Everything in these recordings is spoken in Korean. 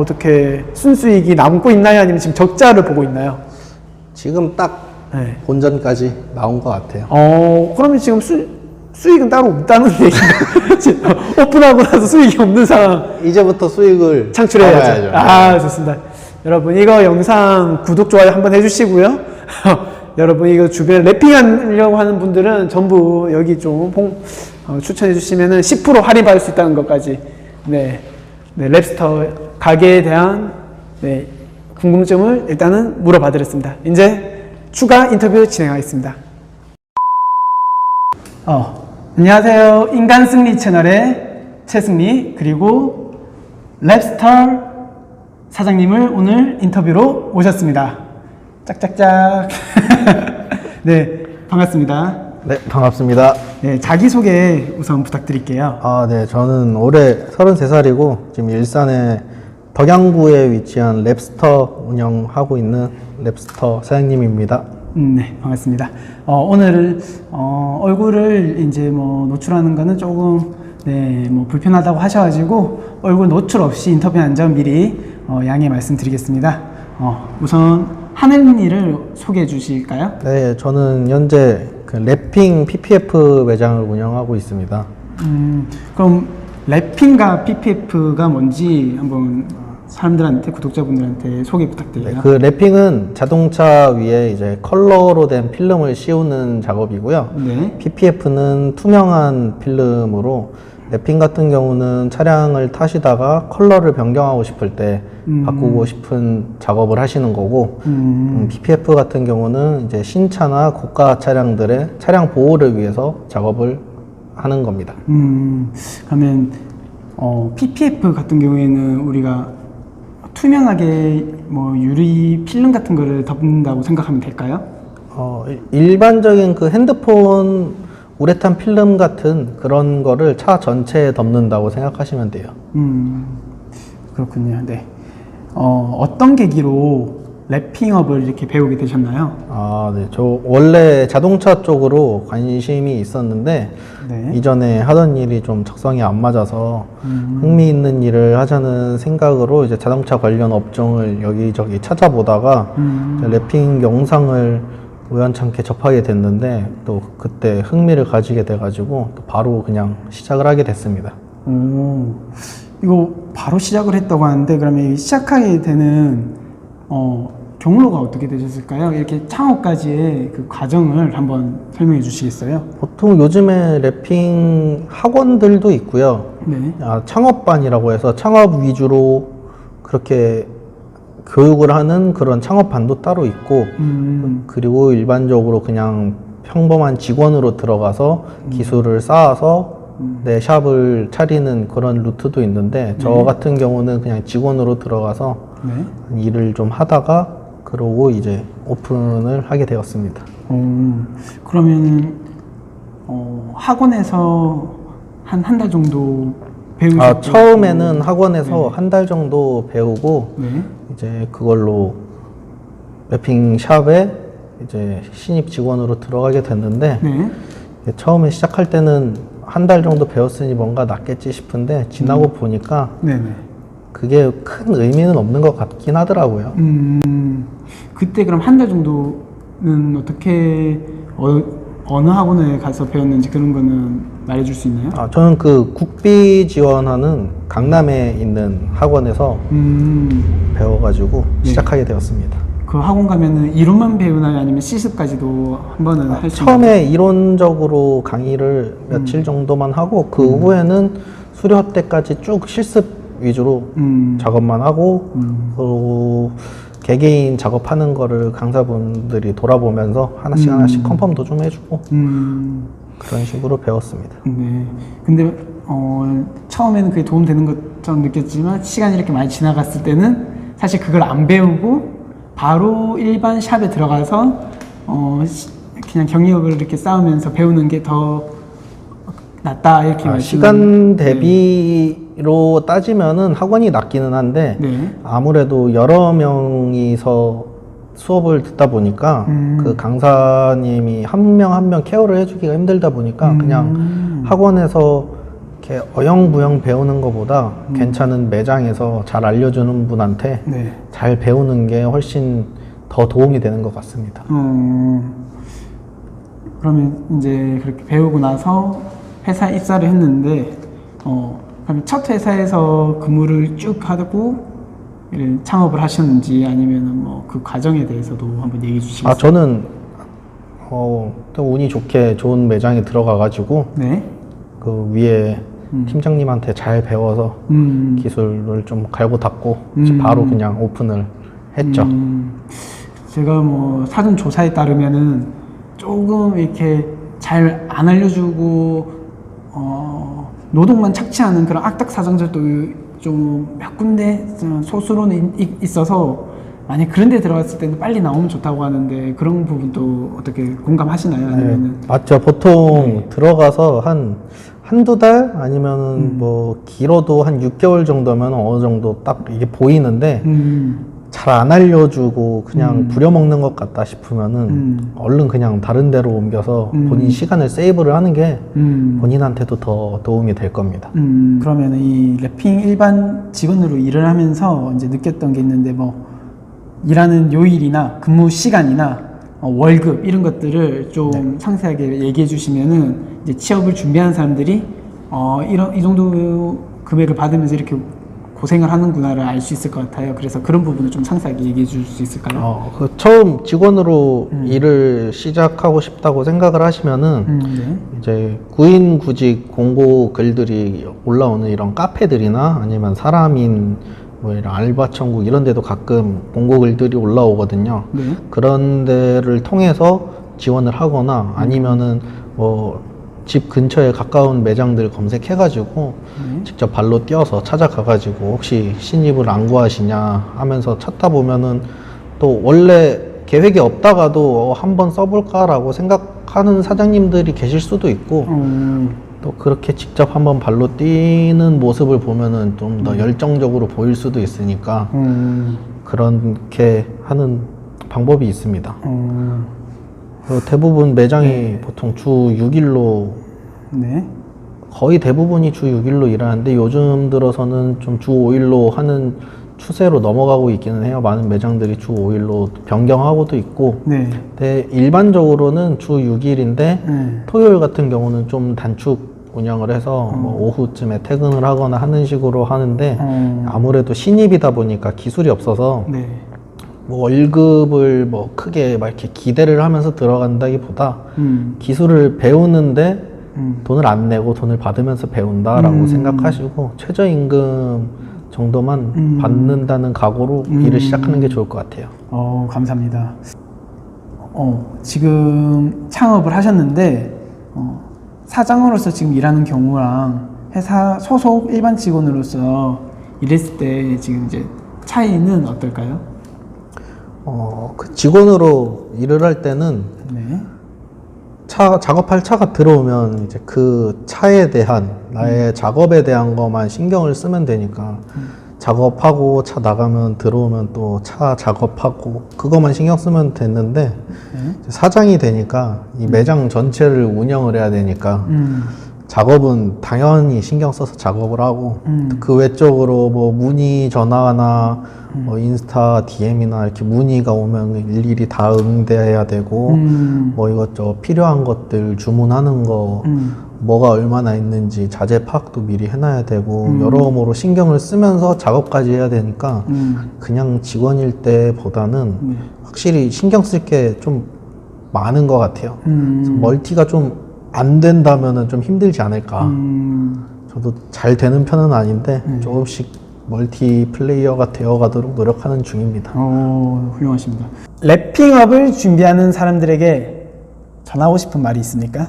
어떻게 순수익이 남고 있나요? 아니면 지금 적자를 보고 있나요? 지금 딱 네. 본전까지 나온 것 같아요. 어, 그러면 지금 수, 수익은 따로 없다는 얘기인가? 지금 오픈하고 나서 수익이 없는 상황 이제부터 수익을 창출해야죠. 아, 좋습니다. 여러분, 이거 영상 구독, 좋아요 한번 해주시고요. 여러분, 이거 주변에 랩핑하려고 하는 분들은 전부 여기 좀 홍, 어, 추천해주시면 은 10% 할인받을 수 있다는 것까지. 네. 네, 랩스터 가게에 대한 네, 궁금증을 일단은 물어봐 드렸습니다. 이제 추가 인터뷰 진행하겠습니다. 어, 안녕하세요. 인간 승리 채널의 최승리 그리고 랩스터 사장님을 오늘 인터뷰로 모셨습니다. 짝짝짝. 네, 반갑습니다. 네, 반갑습니다. 네, 자기소개 우선 부탁드릴게요. 아, 네, 저는 올해 33살이고 지금 일산의 덕양구에 위치한 랩스터 운영하고 있는 랩스터 사장님입니다. 음, 네, 반갑습니다. 어, 오늘 어, 얼굴을 이제 뭐 노출하는 거는 조금 네, 뭐 불편하다고 하셔가지고 얼굴 노출 없이 인터뷰한 점 미리 어, 양해 말씀드리겠습니다. 어, 우선 일을 소개해 주실까요? 네, 저는 현재 그 랩핑 PPF 매장을 운영하고 있습니다. 음, 그럼 랩핑과 PPF가 뭔지 한번 사람들한테 구독자분들한테 소개 네, 부탁드려요. 그 랩핑은 자동차 위에 이제 컬러로 된 필름을 씌우는 작업이고요. 네. PPF는 투명한 필름으로 랩핑 같은 경우는 차량을 타시다가 컬러를 변경하고 싶을 때 바꾸고 싶은 작업을 하시는 거고 음, 음, PPF 같은 경우는 이제 신차나 고가 차량들의 차량 보호를 위해서 작업을 하는 겁니다. 음, 그러면 어, PPF 같은 경우에는 우리가 투명하게 뭐 유리 필름 같은 거를 덮는다고 생각하면 될까요? 어, 일- 일반적인 그 핸드폰 우레탄 필름 같은 그런 거를 차 전체에 덮는다고 생각하시면 돼요. 음, 그렇군요. 네. 어, 어떤 계기로 랩핑업을 이렇게 배우게 되셨나요? 아, 네. 저 원래 자동차 쪽으로 관심이 있었는데 네. 이전에 하던 일이 좀 적성이 안 맞아서 흥미 있는 일을 하자는 생각으로 이제 자동차 관련 업종을 여기저기 찾아보다가 음, 랩핑 영상을 우연찮게 접하게 됐는데 또 그때 흥미를 가지게 돼가지고 또 바로 그냥 시작을 하게 됐습니다. 오, 이거 바로 시작을 했다고 하는데 그러면 이 시작하게 되는 어, 경로가 어떻게 되셨을까요? 이렇게 창업까지의 그 과정을 한번 설명해 주시겠어요? 보통 요즘에 랩핑 학원들도 있고요. 네. 아, 창업반이라고 해서 창업 위주로 그렇게 교육을 하는 그런 창업반도 따로 있고 음, 그리고 일반적으로 그냥 평범한 직원으로 들어가서 기술을 쌓아서 내 샵을 차리는 그런 루트도 있는데 저 같은 경우는 그냥 직원으로 들어가서 네. 일을 좀 하다가 그러고 이제 오픈을 하게 되었습니다. 어, 그러면 어, 학원에서 한 한 달 정도 배우셨고 아, 처음에는 학원에서 한달 정도 배우고 네. 이제 그걸로 랩핑 샵에 이제 신입 직원으로 들어가게 됐는데 네. 처음에 시작할 때는 한 달 정도 배웠으니 뭔가 낫겠지 싶은데 지나고 보니까 네네. 그게 큰 의미는 없는 것 같긴 하더라고요. 음, 그때 그럼 한 달 정도는 어떻게 어, 어느 학원에 가서 배웠는지 그런 거는 말해줄 수 있나요? 아, 저는 그 국비 지원하는 강남에 있는 학원에서 음, 배워가지고 네. 시작하게 되었습니다. 그 학원 가면은 이론만 배우나요? 아니면 실습까지도 한 번은 할 수 있나요? 처음에 이론적으로 강의를 며칠 정도만 하고 그 후에는 수료 때까지 쭉 실습 위주로 음, 작업만 하고 음. 그리고 개개인 작업하는 거를 강사분들이 돌아보면서 하나씩 음. 하나씩 컨펌도 좀 해주고 음, 그런 식으로 배웠습니다. 네. 근데 어, 처음에는 그게 도움 되는 것처럼 느꼈지만 시간이 이렇게 많이 지나갔을 때는 사실 그걸 안 배우고 바로 일반 샵에 들어가서 어, 시- 그냥 경력을 이렇게 쌓으면서 배우는 게 더 낫다 이렇게 아. 시간 대비로 따지면은 학원이 낫기는 한데 네. 아무래도 여러 명이서 수업을 듣다 보니까 음. 그 강사님이 한 명 한 명 케어를 해주기가 힘들다 보니까 음. 그냥 학원에서 이렇게 어영부영 배우는 것보다 음. 괜찮은 매장에서 잘 알려주는 분한테 네. 잘 배우는 게 훨씬 더 도움이 되는 것 같습니다. 어, 그러면 이제 그렇게 배우고 나서 회사에 입사를 했는데, 어, 첫 회사에서 근무를 쭉 하고 이렇게 창업을 하셨는지 아니면 뭐 그 과정에 대해서도 한번 얘기해 주시겠어요? 아 저는 어, 또 운이 좋게 좋은 매장에 들어가가지고 네. 그 위에 팀장님한테 잘 배워서 음, 기술을 좀 갈고 닦고 음. 바로 그냥 오픈을 했죠. 음, 제가 뭐 사전 조사에 따르면은 조금 이렇게 잘 안 알려주고 어, 노동만 착취하는 그런 악덕 사장들도 좀 몇 군데 소수로는 있- 있어서 만약 그런 데 들어갔을 때는 빨리 나오면 좋다고 하는데 그런 부분도 어떻게 공감하시나요? 네, 아니면은 맞죠. 보통 들어가서 한 한두 달 아니면은 음. 뭐 길어도 한 6개월 정도면 어느 정도 딱 이게 보이는데 음, 잘 안 알려주고 그냥 부려먹는 것 같다 싶으면은 음. 얼른 그냥 다른 데로 옮겨서 음. 본인 시간을 세이브를 하는 게 음. 본인한테도 더 도움이 될 겁니다. 음, 그러면 이 랩핑 일반 직원으로 일을 하면서 이제 느꼈던 게 있는데 뭐 일하는 요일이나 근무 시간이나 어, 월급 이런 것들을 좀 상세하게 얘기해 주시면은 이제 취업을 준비하는 사람들이 어, 이런 이 정도 금액을 받으면서 이렇게 고생을 하는구나를 알 수 있을 것 같아요. 그래서 그런 부분을 좀 상세하게 얘기해 줄 수 있을까요? 어, 그 처음 직원으로 일을 시작하고 싶다고 생각을 하시면은 음, 네. 이제 구인 구직 공고 글들이 올라오는 이런 카페들이나 아니면 사람인 뭐 이런 알바 천국 이런 데도 가끔 공고 글들이 올라오거든요. 네. 그런 데를 통해서 지원을 하거나 아니면은 뭐 집 근처에 가까운 매장들 검색해가지고 네. 직접 발로 뛰어서 찾아가가지고 혹시 신입을 안 구하시냐 하면서 찾다 보면은 또 원래 계획이 없다가도 어, 한번 써볼까라고 생각하는 사장님들이 계실 수도 있고 음, 또 그렇게 직접 한번 발로 뛰는 모습을 보면은 좀 더 열정적으로 보일 수도 있으니까 음, 그렇게 하는 방법이 있습니다. 음, 대부분 매장이 보통 주 6일로 네. 거의 대부분이 주 6일로 일하는데 요즘 들어서는 좀 주 5일로 하는 추세로 넘어가고 있기는 해요. 많은 매장들이 주 5일로 변경하고도 있고 네. 근데 일반적으로는 주 6일인데 네. 토요일 같은 경우는 좀 단축 운영을 해서 뭐 오후쯤에 퇴근을 하거나 하는 식으로 하는데 음. 아무래도 신입이다 보니까 기술이 없어서 네. 뭐 월급을 뭐 크게 막 이렇게 기대를 하면서 들어간다기보다 음. 기술을 배우는데 음. 돈을 안 내고 돈을 받으면서 배운다라고 음. 생각하시고 최저임금 정도만 음. 받는다는 각오로 음. 일을 시작하는 게 좋을 것 같아요. 어, 감사합니다. 어, 지금 창업을 하셨는데, 어, 사장으로서 지금 일하는 경우랑 회사 소속 일반 직원으로서 일했을 때 지금 이제 차이는 어떨까요? 어, 그 직원으로 일을 할 때는 네. 차 작업할 차가 들어오면 이제 그 차에 대한 나의 작업에 대한 것만 신경을 쓰면 되니까 작업하고 차 나가면 들어오면 또 차 작업하고 그것만 신경 쓰면 됐는데 네. 사장이 되니까 이 매장 전체를 운영을 해야 되니까 음, 작업은 당연히 신경 써서 작업을 하고 음. 그 외적으로 뭐 문의 전화나 뭐 인스타 DM이나 이렇게 문의가 오면 일일이 다 응대해야 되고 음, 뭐 이것저것 필요한 것들 주문하는 거 음, 뭐가 얼마나 있는지 자재 파악도 미리 해놔야 되고 음. 여러모로 신경을 쓰면서 작업까지 해야 되니까 음, 그냥 직원일 때보다는 네. 확실히 신경 쓸 게 좀 많은 것 같아요. 음, 멀티가 좀 안 된다면은 좀 힘들지 않을까. 음, 저도 잘 되는 편은 아닌데 음. 조금씩 멀티 플레이어가 되어가도록 노력하는 중입니다. 어, 훌륭하십니다. 랩핑업을 준비하는 사람들에게 전하고 싶은 말이 있습니까?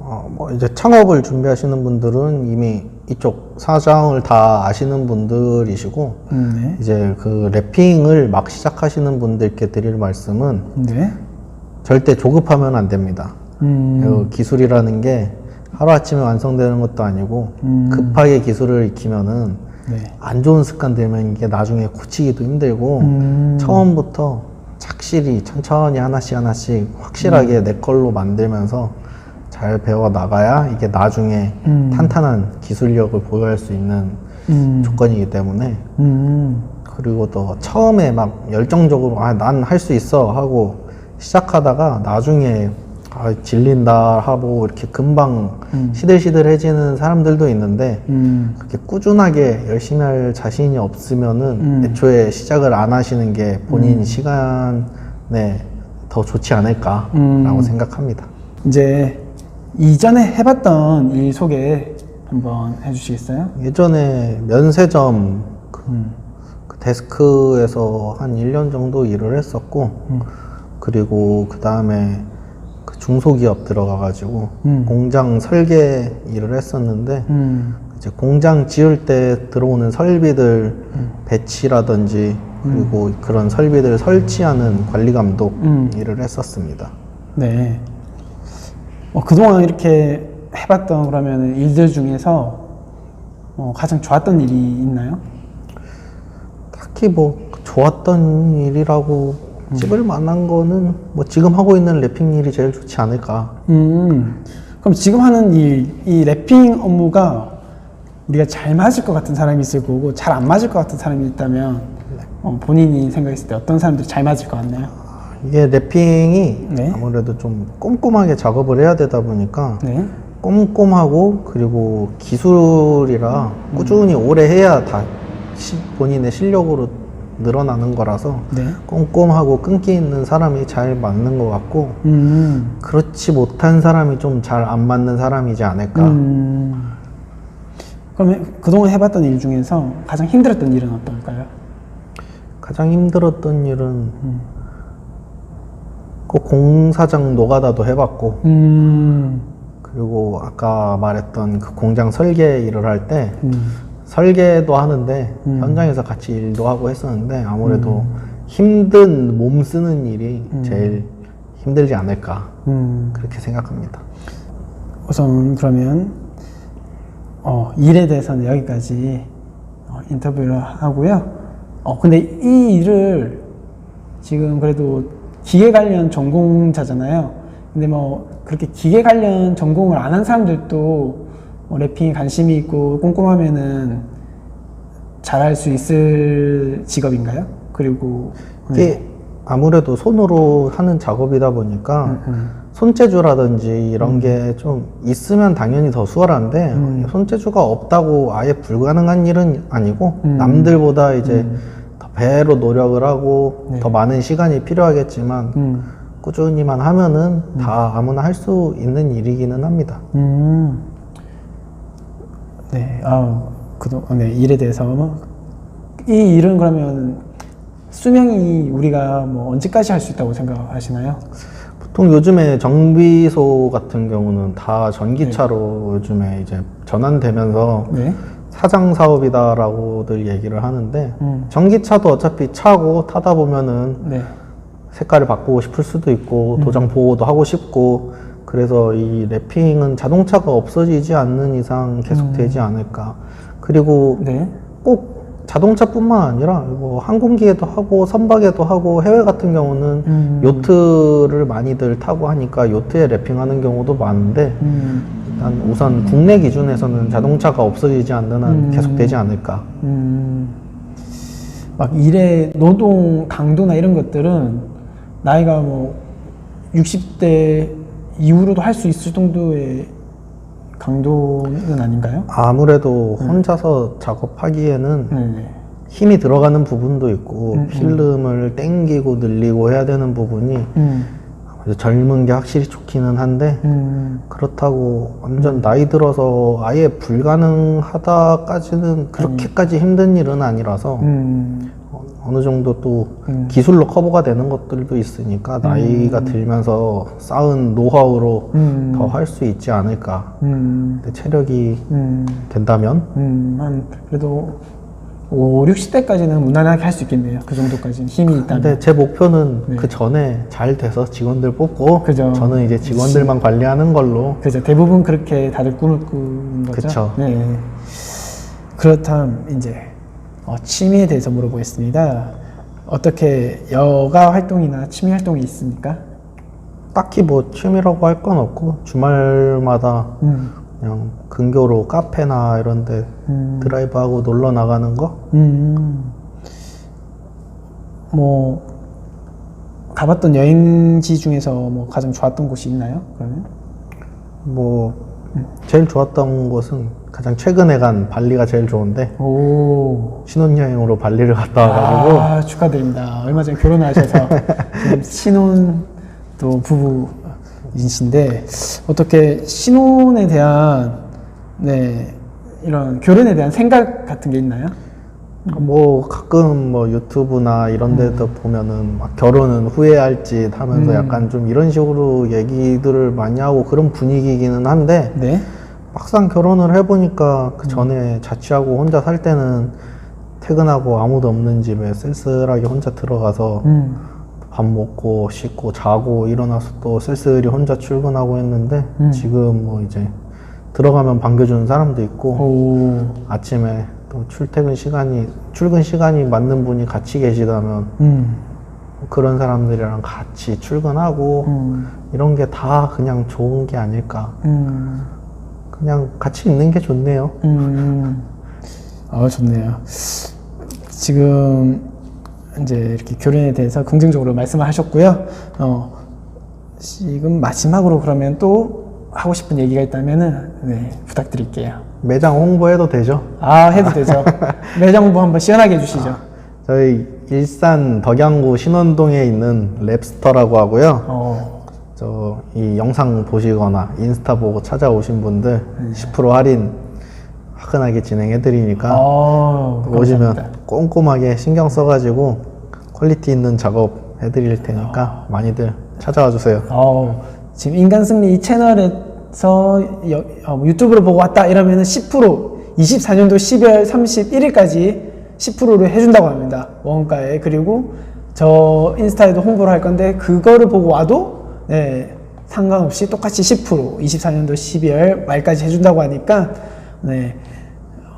어, 뭐 이제 창업을 준비하시는 분들은 이미 이쪽 사장을 다 아시는 분들이시고 음, 네. 이제 그 랩핑을 막 시작하시는 분들께 드릴 말씀은 네. 절대 조급하면 안 됩니다. 음, 그 기술이라는 게 하루아침에 완성되는 것도 아니고 음. 급하게 기술을 익히면은 네. 안 좋은 습관 들면 이게 나중에 고치기도 힘들고 음. 처음부터 착실히 천천히 하나씩 하나씩 확실하게 내 걸로 만들면서 잘 배워 나가야 이게 나중에 음. 탄탄한 기술력을 보유할 수 있는 음. 조건이기 때문에 음. 그리고 또 처음에 막 열정적으로 아 난 할 수 있어 하고 시작하다가 나중에 아 질린다 하고 이렇게 금방 음. 시들시들해지는 사람들도 있는데 음. 그렇게 꾸준하게 열심히 할 자신이 없으면은 음. 애초에 시작을 안 하시는 게 본인 시간에 더 좋지 않을까라고 음. 생각합니다. 이제 이전에 해봤던 일 소개 한번 해주시겠어요? 예전에 면세점 그, 음. 그 데스크에서 한 1년 정도 일을 했었고 음. 그리고 그 다음에 그 중소기업 들어가가지고 음. 공장 설계 일을 했었는데 음. 이제 공장 지을 때 들어오는 설비들 배치라든지 그리고 그런 설비들 설치하는 관리 감독 음. 일을 했었습니다. 네. 어, 그동안 이렇게 해봤던 그러면 일들 중에서 어, 가장 좋았던 일이 있나요? 딱히 뭐 좋았던 일이라고 찝을 만한 거는 뭐 지금 하고 있는 랩핑 일이 제일 좋지 않을까. 음. 그럼 지금 하는 일, 이 랩핑 업무가 우리가 잘 맞을 것 같은 사람이 있을 거고 잘 안 맞을 것 같은 사람이 있다면 어, 본인이 생각했을 때 어떤 사람들이 잘 맞을 것 같나요? 이게 랩핑이 네. 아무래도 좀 꼼꼼하게 작업을 해야 되다 보니까 네. 꼼꼼하고 그리고 기술이라 꾸준히 오래 해야 다 시- 본인의 실력으로 늘어나는 거라서 네. 꼼꼼하고 끈기 있는 사람이 잘 맞는 것 같고 음. 그렇지 못한 사람이 좀 잘 안 맞는 사람이지 않을까. 음. 그러면 그동안 해봤던 일 중에서 가장 힘들었던 일은 어떨까요? 가장 힘들었던 일은 그 공사장 노가다도 해봤고 음. 그리고 아까 말했던 그 공장 설계 일을 할때 음. 설계도 하는데 음. 현장에서 같이 일도 하고 했었는데 아무래도 힘든 몸 쓰는 일이 제일 힘들지 않을까 음. 그렇게 생각합니다. 우선 그러면 어, 일에 대해서는 여기까지 어, 인터뷰를 하고요. 어, 근데 이 일을 지금 그래도 기계 관련 전공자잖아요. 근데 뭐 그렇게 기계 관련 전공을 안 한 사람들도 뭐 래핑에 관심이 있고 꼼꼼하면은 잘할 수 있을 직업인가요? 그리고 이게 아무래도 손으로 하는 작업이다 보니까 음. 손재주라든지 이런 게좀 있으면 당연히 더 수월한데 음. 손재주가 없다고 아예 불가능한 일은 아니고 음. 남들보다 이제 더 배로 노력을 하고 네. 더 많은 시간이 필요하겠지만 음. 꾸준히만 하면은 다 아무나 할 수 있는 일이기는 합니다. 음. 네, 아, 그동, 네, 일에 대해서 뭐, 이 일은 그러면 수명이 우리가 뭐 언제까지 할 수 있다고 생각하시나요? 보통 요즘에 정비소 같은 경우는 다 전기차로 요즘에 이제 전환되면서 네. 사장 사업이다라고들 얘기를 하는데 음. 전기차도 어차피 차고 타다 보면은 네. 색깔을 바꾸고 싶을 수도 있고 도장 보호도 하고 싶고 그래서 이 랩핑은 자동차가 없어지지 않는 이상 계속 되지 않을까 그리고 네. 꼭 자동차뿐만 아니라 뭐 항공기에도 하고 선박에도 하고 해외 같은 경우는 음. 요트를 많이들 타고 하니까 요트에 랩핑하는 경우도 많은데 음. 일단 우선 국내 기준에서는 자동차가 없어지지 않는 한 음. 계속 되지 않을까 음. 막 일의 노동 강도나 이런 것들은 나이가 뭐 60대 이후로도 할 수 있을 정도의 강도는 아닌가요? 아무래도 혼자서 작업하기에는 네. 힘이 들어가는 부분도 있고 음, 음. 필름을 땡기고 늘리고 해야 되는 부분이 음. 아무래도 젊은 게 확실히 좋기는 한데 음. 그렇다고 완전 나이 들어서 아예 불가능하다까지는 그렇게까지 힘든 일은 아니라서 음. 어- 어느 정도 또 음. 기술로 커버가 되는 것들도 있으니까 나이가 들면서 쌓은 노하우로 음. 더 할 수 있지 않을까 음. 근데 체력이 음. 된다면 음. 한 그래도 5, 60대까지는 무난하게 할 수 있겠네요. 그 정도까지는 힘이 있다면. 근데 제 목표는 네. 그 전에 잘 돼서 직원들 뽑고 그죠. 저는 이제 직원들만 관리하는 걸로 그죠. 대부분 그렇게 다들 꿈을 꾸는 거죠. 그쵸. 네. 그렇다면 이제 어, 취미에 대해서 물어보겠습니다. 어떻게 여가 활동이나 취미 활동이 있습니까? 딱히 뭐 취미라고 할 건 없고 주말마다 음. 그냥 근교로 카페나 이런데 음. 드라이브하고 놀러 나가는 거 음. 뭐 가봤던 여행지 중에서 뭐 가장 좋았던 곳이 있나요? 그러면? 뭐 제일 좋았던 곳은 가장 최근에 간 발리가 제일 좋은데 오. 신혼여행으로 발리를 갔다 와가지고 아, 축하드립니다. 얼마 전에 결혼하셔서 지금 신혼 또 부부이신데 어떻게 신혼에 대한 네 이런 결혼에 대한 생각 같은 게 있나요? 뭐 가끔 뭐 유튜브나 이런 데도 보면은 막 결혼은 후회할 짓 하면서 음. 약간 좀 이런 식으로 얘기들을 많이 하고 그런 분위기기는 한데 네. 막상 결혼을 해보니까 그 전에 자취하고 혼자 살 때는 퇴근하고 아무도 없는 집에 쓸쓸하게 혼자 들어가서 음. 밥 먹고 씻고 자고 일어나서 또 쓸쓸히 혼자 출근하고 했는데 음. 지금 뭐 이제 들어가면 반겨주는 사람도 있고 오. 아침에 또 출퇴근 시간이 출근 시간이 맞는 분이 같이 계시다면 음. 그런 사람들이랑 같이 출근하고 음. 이런 게 다 그냥 좋은 게 아닐까 음. 그냥 같이 있는 게 좋네요 음. 아, 좋네요. 지금 이제 이렇게 결혼에 대해서 긍정적으로 말씀을 하셨고요. 어, 지금 마지막으로 그러면 또 하고 싶은 얘기가 있다면은 네, 부탁드릴게요. 매장 홍보해도 되죠 아, 해도 되죠. 매장 홍보 한번 시원하게 해주시죠. 저희 일산 덕양구 신원동에 있는 랩스터라고 하고요 어, 저 이 영상 보시거나 인스타 보고 찾아오신 분들 10% 할인 화끈하게 진행해 드리니까 어, 오시면 감사합니다. 꼼꼼하게 신경 써가지고 퀄리티 있는 작업 해드릴 테니까 많이들 찾아와 주세요. 어, 지금 인간 승리 이 채널에 서 여- 어, 유튜브를 보고 왔다 이러면은 10% 24년도 12월 31일까지 10%를 해준다고 합니다. 원가에. 그리고 저 인스타에도 홍보를 할 건데 그거를 보고 와도 네, 상관없이 똑같이 10% 24년도 12월 말까지 해준다고 하니까 네,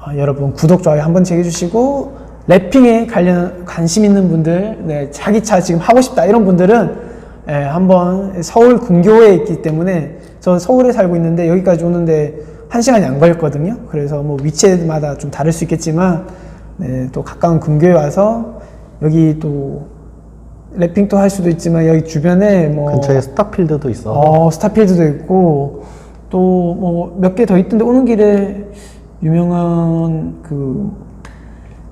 어, 여러분 구독 좋아요 한번 해주시고 랩핑에 관련 관심 있는 분들 네, 자기 차 지금 하고 싶다 이런 분들은 예, 한번 서울 근교에 있기 때문에 저 서울에 살고 있는데 여기까지 오는데 한 시간이 안 걸렸거든요. 그래서 뭐 위치마다 좀 다를 수 있겠지만 네, 또 가까운 근교에 와서 여기 또 랩핑도 할 수도 있지만 여기 주변에 뭐 근처에 스타필드도 있어. 어, 스타필드도 있고 또 뭐 몇 개 더 있던데 오는 길에 유명한 그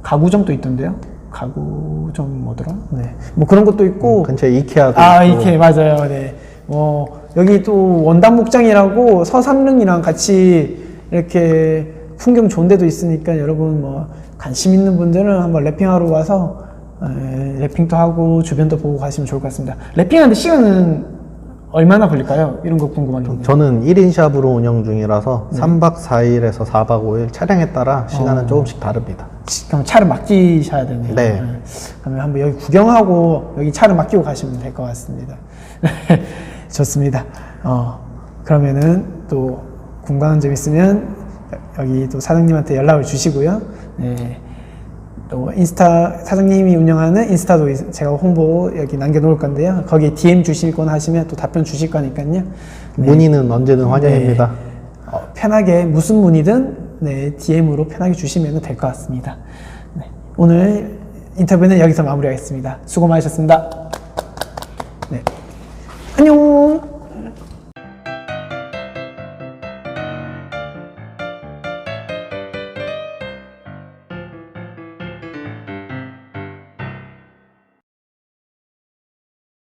가구점도 있던데요. 가구점 뭐더라? 네. 뭐 그런 것도 있고 근처에 이케아도 아, 있고. 이케 맞아요. 네. 뭐 여기 또 원단 목장이라고 서삼릉이랑 같이 이렇게 풍경 좋은 데도 있으니까 여러분 뭐 관심 있는 분들은 한번 랩핑하러 와서 에, 랩핑도 하고 주변도 보고 가시면 좋을 것 같습니다. 랩핑하는데 시간은 얼마나 걸릴까요? 이런 거 궁금한데. 저는 1인 샵으로 운영 중이라서 3박 4일에서 4박 5일 차량에 따라 시간은 어. 조금씩 다릅니다. 그럼 차를 맡기셔야 되네요. 네. 그러면 한번 여기 구경하고 여기 차를 맡기고 가시면 될 것 같습니다. 좋습니다. 어, 그러면은 또 궁금한 점 있으면 여기 또 사장님한테 연락을 주시고요. 네. 또 인스타 사장님이 운영하는 인스타도 있- 제가 홍보 여기 남겨놓을 건데요. 거기에 DM 주시거나 하시면 또 답변 주실 거니까요. 네. 문의는 언제든 환영입니다. 어, 편하게 무슨 문의든 네, DM으로 편하게 주시면 될 것 같습니다. 네, 오늘 인터뷰는 여기서 마무리하겠습니다. 수고 많으셨습니다.